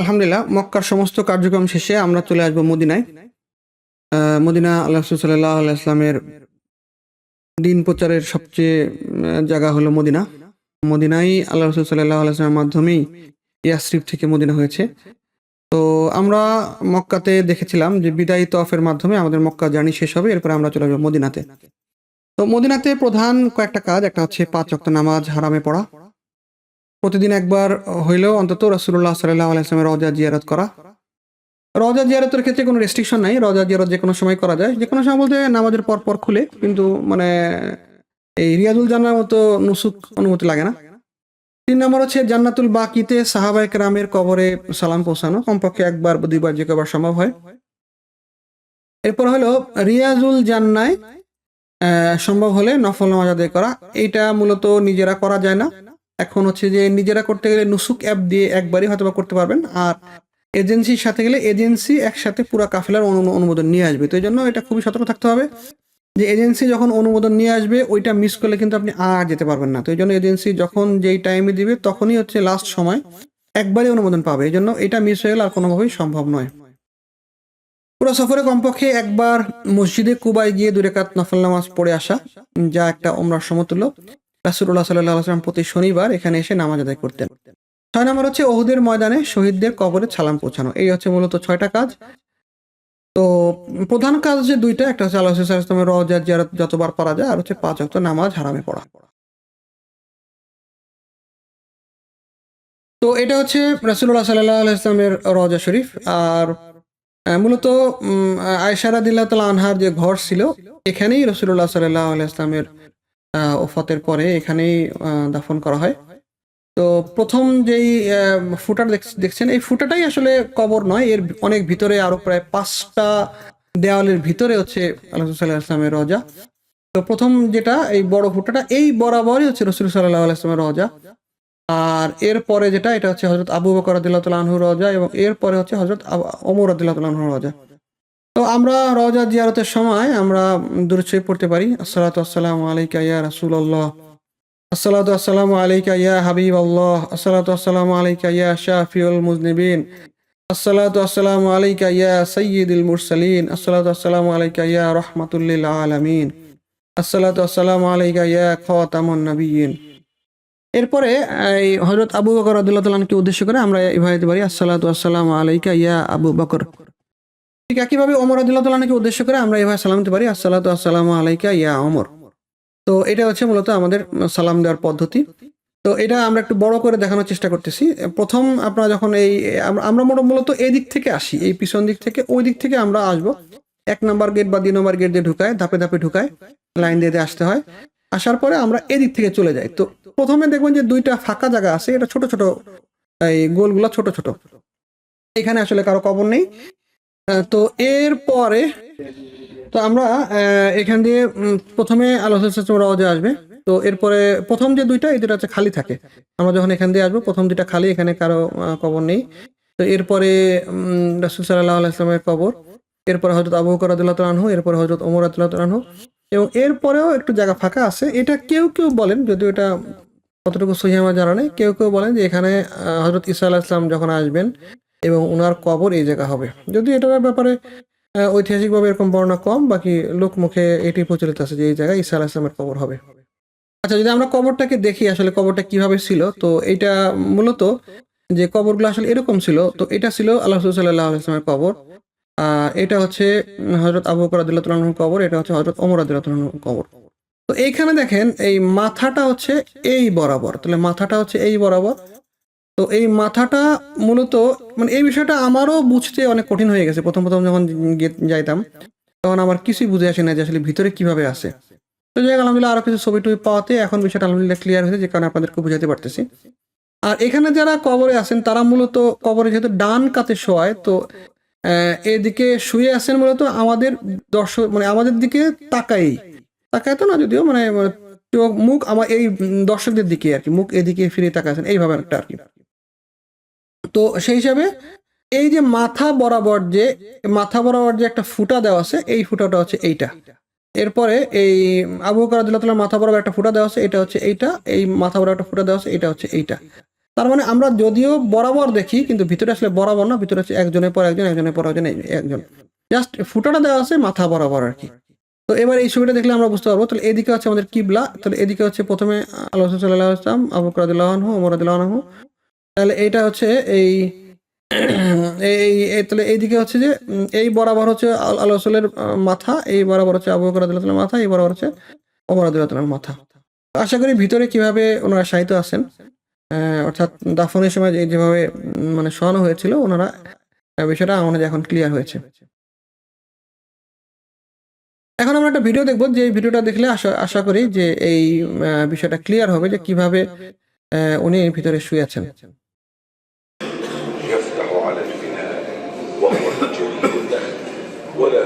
আলহামদুলিল্লাহ, মক্কার সমস্ত কার্যক্রম শেষে আমরা চলে আসব মদিনায়। মদিনা আল্লাহ সাল্লাহ ইসলামের দিন প্রচারের সবচেয়ে জায়গা হলো মদিনা। মদিনাই আল্লাহ রসুল সাল্লাহ আলাইসলামের মাধ্যমেই ইয়াসরিফ থেকে মদিনা হয়েছে। তো আমরা মক্কাতে দেখেছিলাম যে বিদায়ী তফের মাধ্যমে আমাদের মক্কা জার্নি শেষ হবে, এরপরে আমরা চলে যাব মদিনাতে। তো মদিনাতে প্রধান কয়েকটা কাজ, একটা হচ্ছে পাঁচ অক্ত নামাজ হারামে পড়া। প্রতিদিন একবার হইলেও অন্তত রসুল্লাহ সাল্লাহ আলাইসলামের রজা জিয়ারত করা। রজা জিয়ারতের ক্ষেত্রে কোনো রেস্ট্রিকশন নাই। রজা জিয়ারত যে কোনো সময় করা যায়। যে কোনো সময় বলতে নামাজের পর পর খুলে, কিন্তু মানে এই রিয়াজুল জানার মতো নুসুক অনুমতি লাগে না। তিন নম্বর হচ্ছে জান্নাতুল বাকিতে সাহাবায়ক রামের কবরে সালাম পৌঁছানো। কমপক্ষে একবার দুইবার যে কবার সম্ভব হয়। এরপর হলো রিয়াজুল জান্নায় সম্ভব হলে নফল নামাজ আদায় করা। এইটা মূলত নিজেরা করা যায় না। এখন হচ্ছে যে নিজেরা করতে গেলে নুসুক অ্যাপ দিয়ে একবারই হয়তো করতে পারবেন। আর এজেন্সির সাথে গেলে এজেন্সি একসাথে পুরো কাফেলার অনু- অনুমোদন নিয়ে আসবে। তো এই জন্য এটা খুবই সতর্ক থাকতে হবে যে এজেন্সি যখন অনুমোদন নিয়ে আসবে, ওইটা মিস করলে কিন্তু আপনি আর যেতে পারবেন না। তো এই জন্য এজেন্সি যখন যেই টাইমে দিবে, তখনই হচ্ছে লাস্ট সময় একবারই অনুমোদন পাবে। এই জন্য এটা মিস হয়ে গেলে আর কোনোভাবেই সম্ভব নয়। পুরো সফরে কমপক্ষে একবার মসজিদে কুবায় গিয়ে দুই রেখাত নফল নামাজ পড়ে আসা, যা একটা ওমরার সমতুল্য। রাসুল্লাহ সাল্লাহ আসলাম প্রতি শনিবার এখানে এসে নামাজ আদায় করতেন। ছয় নম্বর হচ্ছে ওহুদের ময়দানে শহীদদের কবরে সালাম পৌঁছানো। এই হচ্ছে মূলত ছয়টা কাজ। তো প্রধান কাজ হচ্ছে দুইটা, একটা হচ্ছে আল্লাহ ইসলামের রজা জিয়ারত যতবার পারা যায়, আর হচ্ছে পাঁচ অক্ত নামাজ হারামে পড়া। তো এটা হচ্ছে রাসুল্লাহ সাল্লাহ ইসলামের রজা শরীফ। আর মূলত আয়সারা তালা আনহার যে ঘর ছিল, এখানেই রসুল্লাহ সাল্লাহ ইসলামের ওফাতের পরে এখানেই দাফন করা হয়। তো প্রথম যেই ফুটার দেখছেন, এই ফুটাটাই আসলে কবর নয়, এর অনেক ভিতরে আরও প্রায় পাঁচটা দেওয়ালের ভিতরে হচ্ছে আল্লাহ সাল্লাহ রজা তো প্রথম যেটা, এই বড় ফুটাটা, এই বরাবরই হচ্ছে রসুল সাল্লাহ ইসলামের রজা আর এরপরে যেটা, এটা হচ্ছে হজরত আবু বকর আদিল্লাহ আনহুর রজা এবং এরপরে হচ্ছে হজরত ওমর আদিল্লাহ আনহুর রজা তো আমরা রজা জিয়ারতের সময় আমরা দূরচ্ছয় পড়তে পারি। আসসালাতু আসসালামু আলাইকা ইয়া রাসূলুল্লাহ। আসসালাতু আসসালামু আলাইকা ইয়া হাবিব আল্লাহ আসসালাতু আসসালামু আলাইকা ইয়া শাফিউল মুজনিবিন। আসসালাতু আসসালামু আলাইকা ইয়া সাইয়্যিদুল মুরসালিন। আসসালাতু আসসালামু আলাইকা ইয়া রাহমাতুল আলামিন। আসসালাতু আসসালামু আলাইকা ইয়া খাতামুন নাবিয়্যিন এরপরে এই হযরত আবু বকর রাদিয়াল্লাহু তাআলাকে উদ্দেশ্য করে আমরা এভাবে দিতে পারি। আসসালাতু আসসালামু আলাইকা ইয়া আবু বকর। ঠিক একইভাবে ওমর আদিল্লাহ তালাকে উদ্দেশ্য করে আমরা এভাবে সালাম দিতে পারি, আসসালাতু আসসালামু আলাইকা ইয়া ওমর। তো এটা হচ্ছে মূলত আমাদের সালাম দেওয়ার পদ্ধতি। তো এটা আমরা একটু বড় করে দেখানোর চেষ্টা করতেছি। প্রথম আপনারা যখন এই, আমরা- মূলত এই দিক থেকে আসি, এই পিছন দিক থেকে, ওই দিক থেকে আমরা আসব। এক নম্বর গেট বা দুই নম্বর গেট দিয়ে ঢুকায়, ধাপে ধাপে ঢুকায়, লাইন দিয়ে দিয়ে আসতে হয়। আসার পরে আমরা এদিক থেকে চলে যাই। তো প্রথমে দেখবেন যে দুইটা ফাঁকা জায়গা আছে, এটা ছোট ছোট, এই গোলগুলো ছোট ছোট। এখানে আসলে কারও কবর নেই তো এর পরে তো আমরা এখান দিয়ে প্রথমে আলোচনা রওজা আসবে। তো এরপরে প্রথম যে দুইটা, এই দুটা হচ্ছে খালি থাকে। আমরা যখন এখান দিয়ে আসব, প্রথম দুইটা খালি, এখানে কারও কবর নেই। তো এরপরে রসুল সাল্লাহ আলাইসলামের কবর, এরপরে হজরত আবু তাআলা আনহু, এরপরে হজরত ওমর তাআলা আনহু। এবং এরপরেও একটু জায়গা ফাঁকা আছে। এটা কেউ কেউ বলেন, যদিও এটা কতটুকু সহি আমার জানা নেই, কেউ কেউ বলেন যে এখানে হজরত ইসা আলাহ ইসলাম যখন আসবেন এবং ওনার কবর এই জায়গা হবে। যদি এটার ব্যাপারে ঐতিহাসিকভাবে এরকম বর্ণনা কম, বাকি লোক মুখে এটি প্রচলিত আছে যে এই জায়গায় ঈসা আলাহ ইসলামের কবর হবে। আচ্ছা যদি আমরা কবরটাকে দেখি, আসলে কবরটা কীভাবে ছিল, তো এটা মূলত যে কবরগুলো আসলে এরকম ছিল, তো এটা ছিল আল্লাহ সাল্লাহ ইসলামের কবর। এটা হচ্ছে হজরত আবু বকর রাদিয়াল্লাহু তাআলা কবর, এটা হচ্ছে হজরত তাআলা আনহুর কবর। তো এইখানে দেখেন, এই মাথাটা হচ্ছে এই বরাবর। তাহলে মাথাটা হচ্ছে এই বরাবর। তো এই মাথাটা মূলত মানে এই বিষয়টা আমারও বুঝতে অনেক কঠিন হয়ে গেছে। প্রথম প্রথম যখন যাইতাম, তখন আমার কিছুই বুঝে আসে না যে আসলে ভিতরে কীভাবে আসে তো যাই আলহামদুলিল্লাহ আরও কিছু ছবি টবি পাওয়াতে এখন বিষয়টা আলহামদুলিল্লাহ ক্লিয়ার হয়েছে, যে কারণে আপনাদেরকে বুঝাতে পারতেছি। আর এখানে যারা কবরে আছেন, তারা মূলত কবরে যেহেতু ডান কাতে শোয়ায় তো এদিকে শুয়ে আছেন মূলত আমাদের দর্শক মানে আমাদের দিকে তাকাই তাকায় তো না যদিও মানে মানে মুখ আমার এই দর্শকদের দিকে আর কি, মুখ এদিকে ফিরে তাকাচ্ছেন এইভাবে একটা আর কি। তো সেই হিসাবে এই যে মাথা বরাবর যে, মাথা বরাবর যে একটা ফুটা দেওয়া আছে, এই ফুটাটা হচ্ছে এইটা। এরপরে এই আবু তাআলার মাথা বরাবর একটা ফুটা দেওয়া আছে, এটা হচ্ছে এইটা। এই মাথা বরাবর একটা ফুটা দেওয়া আছে, এটা হচ্ছে এইটা। তার মানে আমরা যদিও বরাবর দেখি, কিন্তু ভিতরে আসলে বরাবর না, ভিতরে হচ্ছে একজনের পর একজন, একজনের পর একজন একজন। জাস্ট ফুটাটা দেওয়া আছে মাথা বরাবর আর কি। তো এবার এই ছবিটা দেখলে আমরা বুঝতে পারব। তাহলে এদিকে হচ্ছে আমাদের কিবলা। তাহলে এদিকে হচ্ছে প্রথমে আল্লাহ সাল্লাহ আসলাম আবু করাদুল্লাহ ওমর আদুল্লাহ তাহলে এইটা হচ্ছে এই এই তাহলে এইদিকে হচ্ছে যে এই বরাবর হচ্ছে আল- আল্লাহ রসুলের মাথা, এই বরাবর হচ্ছে আবু করাদুল্লাহ মাথা, এই বরাবর হচ্ছে ওমর আদুল্লাহ মাথা। আশা করি ভিতরে কীভাবে ওনারা সাহিত্য আছেন অর্থাৎ দাফনের সময় যেভাবে মানে শোয়ানো হয়েছিল, ওনারা বিষয়টা আমাদের এখন ক্লিয়ার হয়েছে। এখন আমরা একটা ভিডিও দেখব, যে ভিডিওটা দেখলে আশা আশা করি যে এই বিষয়টা ক্লিয়ার হবে যে কীভাবে উনি ভিতরে শুয়ে আছেন।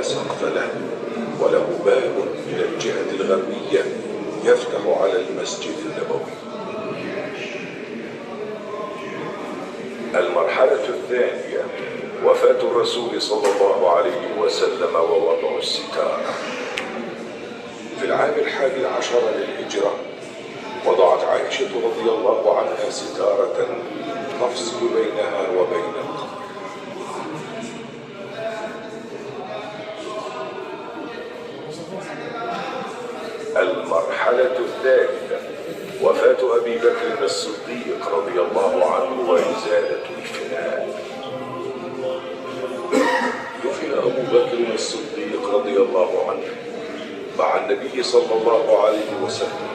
سقف له وله باب من الجهة الغربية يفتح على المسجد النبوي. المرحلة الثانية وفاة الرسول صلى الله عليه وسلم ووضع الستارة في العام الحادي عشر للهجرة وضعت عائشة رضي الله عنها ستارة تفصل بينها وبين المرحلة الثالثة وفاة أبي بكر الصديق رضي الله عنه وإزالة الفناء دفن أبو بكر الصديق رضي الله عنه مع النبي صلى الله عليه وسلم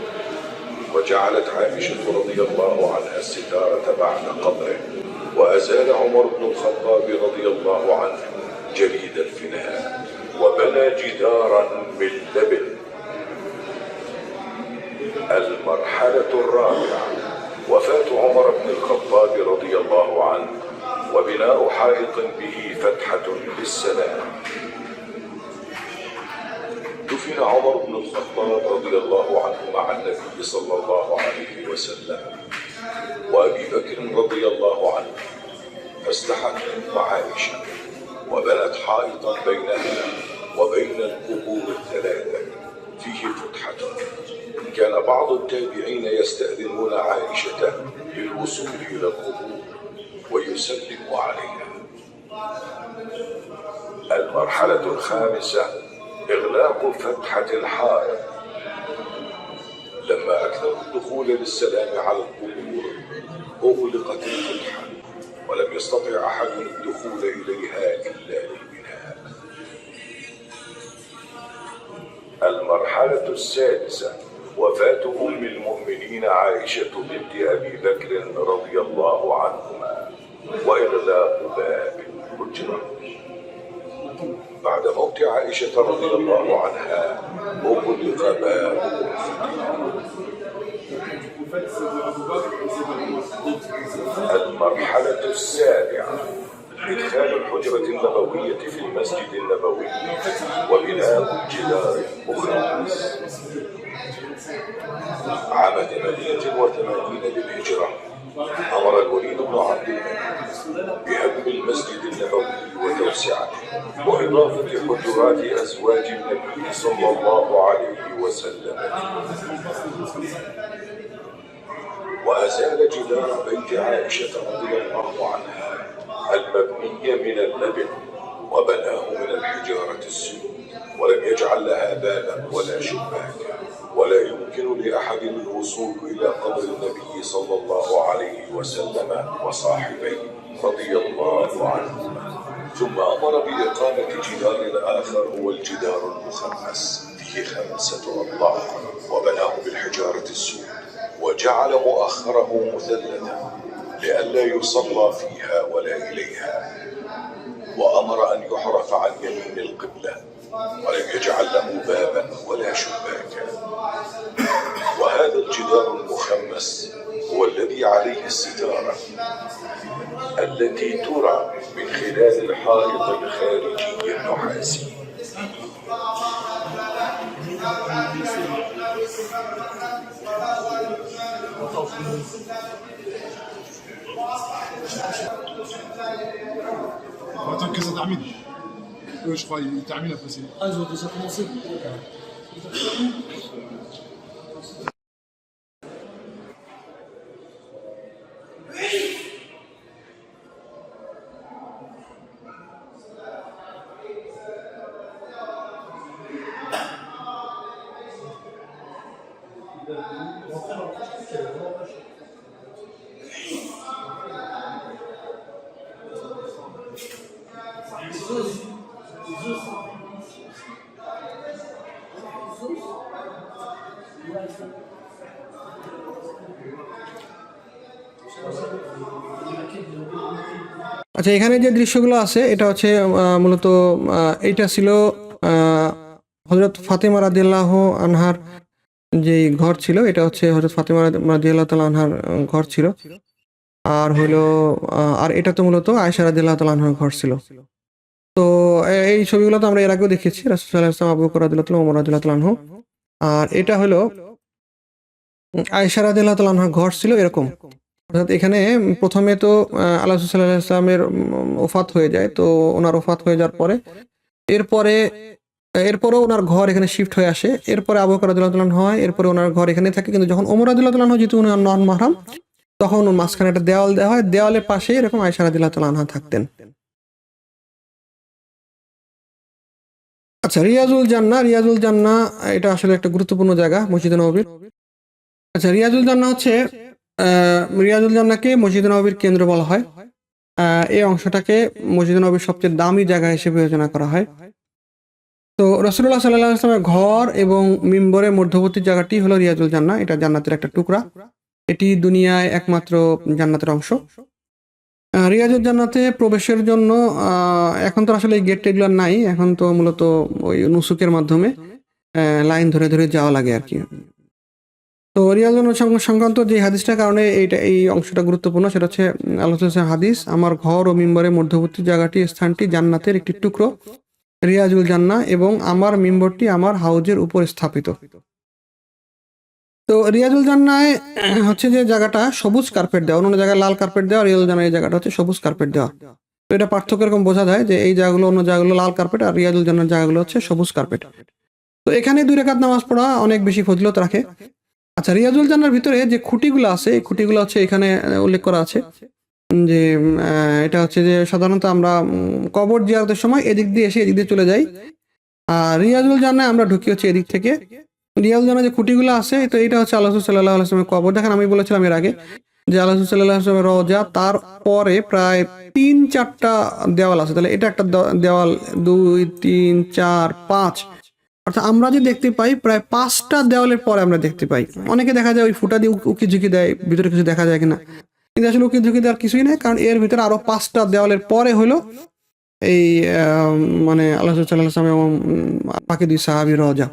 وجعلت عائشة رضي الله عنها الستارة بعد قبره. وأزال عمر بن الخطاب رضي الله عنه جليد الفناء وبنى جدارا من لبن. المرحلة الرابعة وفاة عمر بن الخطاب رضي الله عنه وبناء حائط به فتحة للسلام دفن عمر بن الخطاب رضي الله عنه مع النبي صلى الله عليه وسلم. وأبي بكر رضي الله عنه فاستحت ام عائشه وبنت حائطا بينها وبين القبور الثلاثة فيه فتحة. كان بعض التابعين يستأذنون عائشة للوصول إلى القبور ويسلموا عليها. المرحلة الخامسة إغلاق فتحة الحائط. لما أكثروا الدخول للسلام على القبور أغلقت الفتحة ولم يستطع أحد الدخول إليها إلا للبناء المرحلة السادسة وفاة أم المؤمنين عائشة بنت أبي بكر رضي الله عنهما وإغلاق باب الحجرة بعد موت عائشة رضي الله عنها أغلق باب المرحلة السابعة إدخال الحجرة النبوية في المسجد النبوي وبناء الجدار المخمس عام 88 للهجرة أمر الوليد بن عبد الملك بهدم المسجد النبوي وتوسعته وإضافة حجرات أزواج النبي صلى الله عليه وسلم. وأزال جدار بيت عائشة رضي الله عنها المبني من اللبن. وبناه من الحجارة السود ولم يجعل لها بابا ولا شباكا ولا يمكن لأحد الوصول إلى قبر النبي صلى الله عليه وسلم وصاحبيه رضي الله عنهما. ثم أمر بإقامة جدار آخر هو الجدار المخمس فيه خمسة أضلاع وبناه بالحجارة السود وجعل مؤخره مثلثا لئلا يصلى فيها ولا إليها. وأمر أن يحرف عن يمين القبلة ولم يجعل له بابا ولا شباكا. وهذا الجدار المخمس هو الذي عليه الستارة التي ترى من خلال الحائط الخارجي النحاسي. En tant que Saint-Armin. Eux, je crois, ils terminent après. Ah, ils ont déjà commencé. আচ্ছা এখানে যে দৃশ্যগুলো আছে এটা হচ্ছে মূলত এটা ছিল হজরত ফাতেমা রাদিয়াল্লাহ আনহার যে ঘর ছিল এটা হচ্ছে হজরত ফাতেমা রাদিয়াল্লাহ তাআলা আনহার ঘর ছিল। আর হলো আর এটা তো মূলত আয়েশা রাদিয়াল্লাহ তাল আনহার ঘর ছিল। তো এই ছবিগুলো তো আমরা এর আগেও দেখেছি রাসূল সাল্লাল্লাহু আলাইহি ওয়াসাল্লাম আবু বকর রাদিয়াল্লাহু তাআলা ওমর আনহু। আর এটা হলো উম, আয়েশা রাদিয়াল্লাহু তাআলা আনহার ঘর ছিল এরকম। অর্থাৎ এখানে প্রথমে তো আল্লাহ সাল্লাহ ওফাত হয়ে যায়, তো ওনার ওফাত হয়ে যাওয়ার পরে, এরপরে, এরপরেও ওনার ঘর এখানে শিফট হয়ে আসে, এরপরে আবু তাআলা হয়, এরপরে ওনার ঘর এখানে থাকে, কিন্তু যখন ওমর তাআলা আনহু যেহেতু উনি নন মাহরাম, তখন মাঝখানে একটা দেওয়াল দেওয়া হয়, দেওয়ালের পাশে এরকম আয়েশা রাদিয়াল্লাহু তাআলা আনহা থাকতেন। আচ্ছা রিয়াজুল জান্না রিয়াজুল জান্না এটা আসলে একটা গুরুত্বপূর্ণ জায়গা, মসজিদ নবীর আচ্ছা রিয়াজুল জান্না হচ্ছে রিয়াজুল জান্নাকে মসজিদ নবীর কেন্দ্র বলা হয়। এই অংশটাকে মসজিদ নবীর সবচেয়ে দামি জায়গা হিসেবে বিবেচনা করা হয়। তো রসুল্লাহ সাল্লাহ আসলামের ঘর এবং মিম্বরের মধ্যবর্তী জায়গাটি হলো রিয়াজুল জান্না এটা জান্নাতের একটা টুকরা। এটি দুনিয়ায় একমাত্র জান্নাতের অংশ। রিয়াজুল জান্নাতে প্রবেশের জন্য এখন তো আসলে এই গেট এগুলো নাই। এখন তো মূলত ওই নুসুকের মাধ্যমে লাইন ধরে ধরে যাওয়া লাগে আর কি। তো রিয়াজুল জান্নাত সংক্রান্ত যে হাদিসটার কারণে এইটা এই অংশটা গুরুত্বপূর্ণ, সেটা হচ্ছে আলোচনা হাদিস, আমার ঘর ও মিম্বরের মধ্যবর্তী জায়গাটি, স্থানটি জান্নাতের একটি টুকরো, রিয়াজুল জান্না, এবং আমার মিম্বরটি আমার হাউজের উপর স্থাপিত। তো রিয়াজুল জান্নায়, হচ্ছে যে জায়গাটা সবুজ কার্পেট দেওয়া, অন্য জায়গায় লাল কার্পেট দেওয়া, রিয়াজুল জান্নার এই জায়গাটা হচ্ছে সবুজ কার্পেট দেওয়া। তো এটা পার্থক্য এরকম বোঝা যায় যে এই জায়গাগুলো অন্য জায়গাগুলো লাল কার্পেট আর রিয়াজুল জান্নার জায়গাগুলো হচ্ছে সবুজ কার্পেট। তো এখানে দুই রেখাত নামাজ পড়া অনেক বেশি ফজিলত রাখে। আচ্ছা রিয়াজুল জান্নার ভিতরে যে খুঁটিগুলো আছে, এই খুঁটিগুলো হচ্ছে এখানে উল্লেখ করা আছে যে এটা হচ্ছে যে সাধারণত আমরা কবর জিয়ারতের সময় এদিক দিয়ে এসে এদিক দিয়ে চলে যাই। আর রিয়াজুল জান্নায় আমরা ঢুকি হচ্ছে এদিক থেকে। রিয়াজুল জান্নার যে খুঁটিগুলো আছে, তো এটা হচ্ছে আল্লাহ সাল্লাহ আসলামের কবর। দেখেন, আমি বলেছিলাম এর আগে যে আল্লাহ সাল্লাহ আসলামের রজা তারপরে প্রায় তিন চারটা দেওয়াল আছে। তাহলে এটা একটা দেওয়াল, দুই, তিন, চার, পাঁচ অর্থাৎ আমরা যে দেখতে পাই, প্রায় পাঁচটা দেওয়ালের পরে আমরা দেখতে পাই। অনেকে দেখা যায় ওই ফুটা দিয়ে উকি ঝুঁকি দেয়, ভিতরে কিছু দেখা যায় কিনা। কিন্তু আসলে উকি ঝুঁকি দেওয়ার কিছুই নেই, কারণ এর ভিতরে আরও পাঁচটা দেওয়ালের পরে হলো এই মানে আল্লাহ সাল্লাহ এবং বাকি দুই সাহাবি রজা।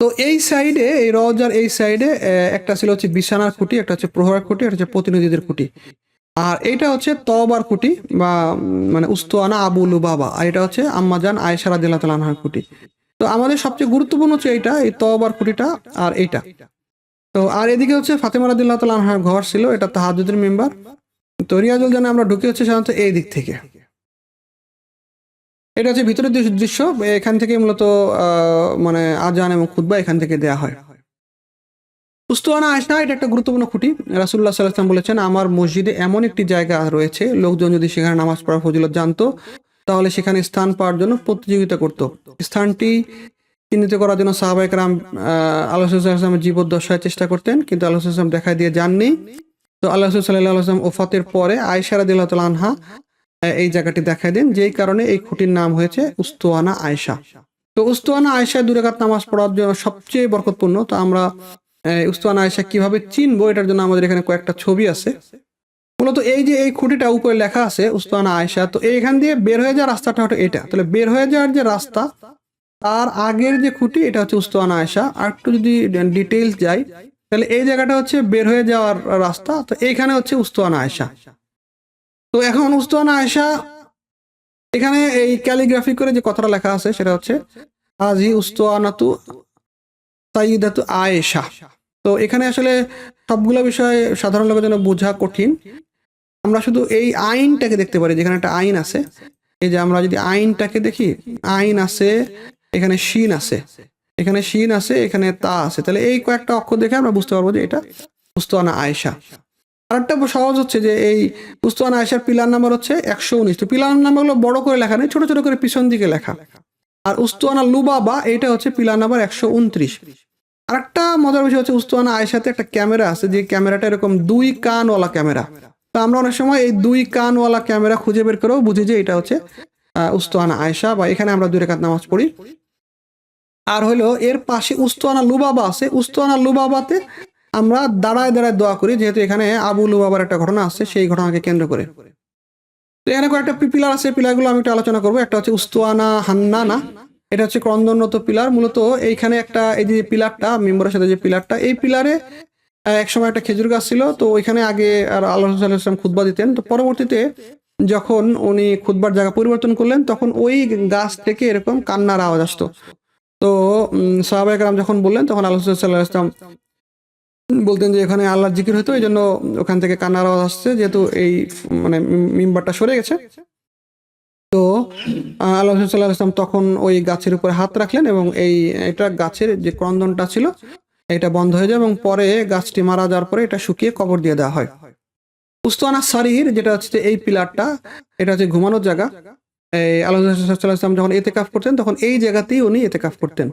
তো এই সাইডে, এই রজার এই সাইডে একটা ছিল হচ্ছে বিছানার খুঁটি, একটা হচ্ছে প্রহরার খুঁটি, একটা হচ্ছে প্রতিনিধিদের খুঁটি। আর এটা হচ্ছে তবার খুঁটি বা মানে উস্তোয়ানা আবু লুবাবা, আর এটা হচ্ছে আম্মাজান তাআলা আনহার খুঁটি তো আমাদের সবচেয়ে গুরুত্বপূর্ণ হচ্ছে এইটা, এই তবার খুঁটিটা আর এইটা। তো আর এদিকে হচ্ছে ফাতেমা রাদিয়াল্লাহু তাআলা আনহার ঘর ছিল, এটা তাহাজ্জুদের মেম্বার। তো রিয়াজুল জানে আমরা ঢুকে হচ্ছে সাধারণত এই দিক থেকে। এটা হচ্ছে ভিতরের দৃশ্য- এখান থেকে মূলত মানে আজান এবং খুতবা এখান থেকে দেয়া হয়। উস্তুয়ানা আয়সা, এটা একটা গুরুত্বপূর্ণ খুঁটি। রাসুল্লাহ সাল্লাম বলেছেন, আমার মসজিদে এমন একটি জায়গা রয়েছে, লোকজন যদি সেখানে নামাজ পড়ার ফজিলত জানতো, তাহলে সেখানে স্থান পাওয়ার জন্য প্রতিযোগিতা করত। স্থানটি চিহ্নিত করার জন্য সাহাবাহিক রাম আল্লাহ সাল্লামের জীবদ্দশায় চেষ্টা করতেন, কিন্তু আল্লাহ সাল্লাম দেখা দিয়ে যাননি। তো আল্লাহ সাল্লাহ ওফাতের পরে আয়সারা দিল্লাহ আনহা এই জায়গাটি দেখাই দেন, যেই কারণে এই খুঁটির নাম হয়েছে উস্তুয়ানা আয়সা তো উস্তুয়ানা আয়সা দুরাকাত নামাজ পড়ার জন্য সবচেয়ে বরকতপূর্ণ, তো আমরা আহ, উস্তুয়ানা আয়সা কীভাবে চিনবো এটার জন্য আমাদের এখানে কয়েকটা ছবি আছে। মূলত এই যে এই খুঁটিটা উপরে লেখা আছে উস্তুয়ানা আয়সা তো এইখান দিয়ে বের হয়ে যাওয়ার রাস্তাটা হলো এটা। তাহলে বের হয়ে যাওয়ার যে রাস্তা তার আগের যে খুঁটি এটা হচ্ছে উস্তুয়ানা আয়সা আর একটু যদি ডিটেলস যাই তাহলে এই জায়গাটা হচ্ছে বের হয়ে যাওয়ার রাস্তা তো এইখানে হচ্ছে উস্তুয়ানা আয়সা তো এখন উস্তুয়ানা আয়সা এখানে এই ক্যালিগ্রাফি করে যে কথাটা লেখা আছে সেটা হচ্ছে আজি উস্তুয়ানাতু সাইদাতু আয়েশা। তো এখানে আসলে সবগুলো বিষয় সাধারণ লোকের জন্য বোঝা কঠিন। আমরা শুধু এই আইনটাকে দেখতে পারি, যেখানে একটা আইন আছে। এই যে আমরা যদি আইনটাকে দেখি, আইন আছে, এখানে শিন আছে। এখানে শিন আছে, এখানে তা আছে। তাহলে এই কয়েকটা অক্ষর দেখে আমরা বুঝতে পারব যে এটা উস্তুয়ানা আয়েশা। আরেকটা সহজ হচ্ছে যে এই উস্তুয়ানা আয়েশার পিলার নাম্বার হচ্ছে একশো উনিশ। তো পিলার নাম্বারগুলো বড় করে লেখা নেই, ছোট ছোট করে পিছন দিকে লেখা। আর উস্তুয়ানা লুবাবা, এইটা হচ্ছে পিলার নাম্বার একশো উনত্রিশ। আরেকটা মজার বিষয় হচ্ছে উস্তুয়ানা আয়েশাতে একটা ক্যামেরা আছে, যে ক্যামেরাটা এরকম দুই কানওয়ালা ক্যামেরা। তো আমরা অনেক সময় এই দুই কানওয়ালা ক্যামেরা খুঁজে বের করেও বুঝি যে এটা হচ্ছে উস্তুয়ানা আয়েশা বা এখানে আমরা দুই রেখাত নামাজ পড়ি। আর হলো এর পাশে উস্তুয়ানা লুবাবা আছে, উস্তুয়ানা লুবাবাতে আমরা দাঁড়ায় দাঁড়ায় দোয়া করি, যেহেতু এখানে আবু লুবাবার একটা ঘটনা আছে, সেই ঘটনাকে কেন্দ্র করে। তো এখানে কয়েকটা পিলার আছে পিলারগুলো আমি একটু আলোচনা করব। একটা হচ্ছে উস্তুয়ানা হান্নানা এটা হচ্ছে ক্রন্দনত পিলার। মূলত এইখানে একটা এই যে পিলারটা মেম্বরের সাথে যে পিলারটা এই পিলারে আহ, এক সময় একটা খেজুর গাছ ছিল। তো ওইখানে আগে আর আল্লাহ সাল্লাম খুতবা দিতেন। তো পরবর্তীতে যখন উনি খুতবার জায়গা পরিবর্তন করলেন তখন ওই গাছ থেকে এরকম কান্নার আওয়াজ আসতো। তো সাহাবাহাম যখন বললেন তখন আল্লাহ সাল্লাহ ইসলাম বলতেন যে এখানে আল্লাহর জিকির হতো এই জন্য ওখান থেকে কান্নার আওয়াজ আসছে, যেহেতু এই মানে মিম্বারটা সরে গেছে। তো আল্লাহ সাল্লাহ ইসলাম তখন ওই গাছের উপরে হাত রাখলেন এবং এই, এটা গাছের যে ক্রন্দনটা ছিল, এটা বন্ধ হয়ে যায় এবং পরে গাছটি মারা যাওয়ার পরে এটা শুকিয়ে কবর দিয়ে দেওয়া হয়। উস্তানা সারির যেটা হচ্ছে এই পিলারটা, এটা হচ্ছে ঘুমানোর জায়গা। এই আল্লাহ সাল্লাহ ইসলাম যখন এতে কাফ করতেন, তখন এই জায়গাতেই উনি এতে কাফ করতেন।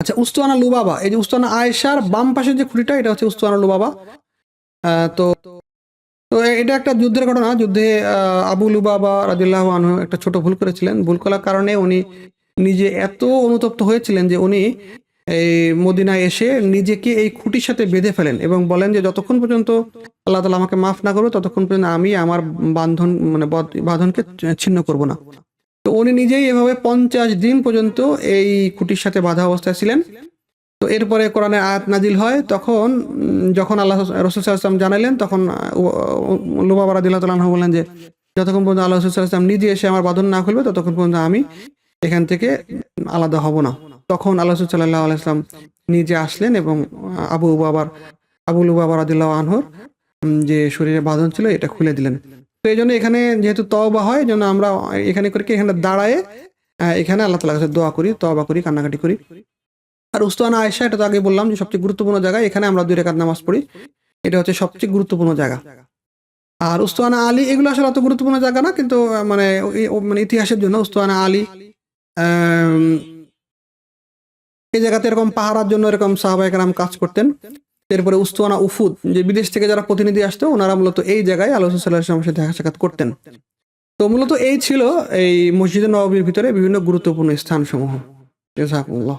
আচ্ছা উস্তানা লুবাবা, এই যে উস্তানা আয়েশার বাম পাশের যে খুঁটিটা, এটা হচ্ছে উস্তানা লুবাবা। তো তো এটা একটা যুদ্ধের ঘটনা, যুদ্ধে আবু লুবাবা রাদিল্লাহ আনহু একটা ছোট ভুল করেছিলেন। ভুল করার কারণে উনি নিজে এত অনুতপ্ত হয়েছিলেন যে উনি এই মদিনায় এসে নিজেকে এই খুঁটির সাথে বেঁধে ফেলেন এবং বলেন যে, যতক্ষণ পর্যন্ত আল্লাহ তালা আমাকে মাফ না করবে ততক্ষণ পর্যন্ত আমি আমার বান্ধন মানে বাঁধনকে ছিন্ন করব না। তো উনি নিজেই এভাবে পঞ্চাশ দিন পর্যন্ত এই খুঁটির সাথে বাধা অবস্থায় ছিলেন। তো এরপরে কোরআনে আয়াত নাজিল হয়, তখন যখন আল্লাহ রসুল সাল্লাম জানালেন তখন লুবাবা রাদিল্লাহ তালাহ বললেন যে, যতক্ষণ পর্যন্ত আল্লাহ রসুল সাল্লাম নিজে এসে আমার বাঁধন না খুলবে, ততক্ষণ পর্যন্ত আমি এখান থেকে আলাদা হব না। তখন আল্লাহ সাল্লাহ আলাইসলাম নিজে আসলেন এবং আবু বাবার আবু লুবাবা রাদিল্লাহ আনহর যে শরীরে বাঁধন ছিল, এটা খুলে দিলেন। এই জন্য এখানে যেহেতু তওবা হয় জন্য আমরা এখানে করে কি, এখানে দাঁড়ায় এখানে আল্লাহ তালা কাছে দোয়া করি, তওবা করি, কান্নাকাটি করি। আর উস্তানা আয়েশা, এটা তো আগে বললাম যে সবচেয়ে গুরুত্বপূর্ণ জায়গা, এখানে আমরা দুই রেখাত নামাজ পড়ি। এটা হচ্ছে সবচেয়ে গুরুত্বপূর্ণ জায়গা। আর উস্তানা আলী, এগুলো আসলে অত গুরুত্বপূর্ণ জায়গা না, কিন্তু মানে মানে ইতিহাসের জন্য উস্তানা আলী এই জায়গাতে এরকম পাহারার জন্য এরকম সাহাবাহিক রাম কাজ করতেন। এরপরে উস্তুয়ানা উফুদ, যে বিদেশ থেকে যারা প্রতিনিধি আসতো, ওনারা মূলত এই জায়গায় আলোচনা সাল্লাহ ইসলামের সাথে দেখা সাক্ষাৎ করতেন। তো মূলত এই ছিল এই মসজিদে নবাবীর ভিতরে বিভিন্ন গুরুত্বপূর্ণ স্থানসমূহ। জাযাকুমুল্লাহ।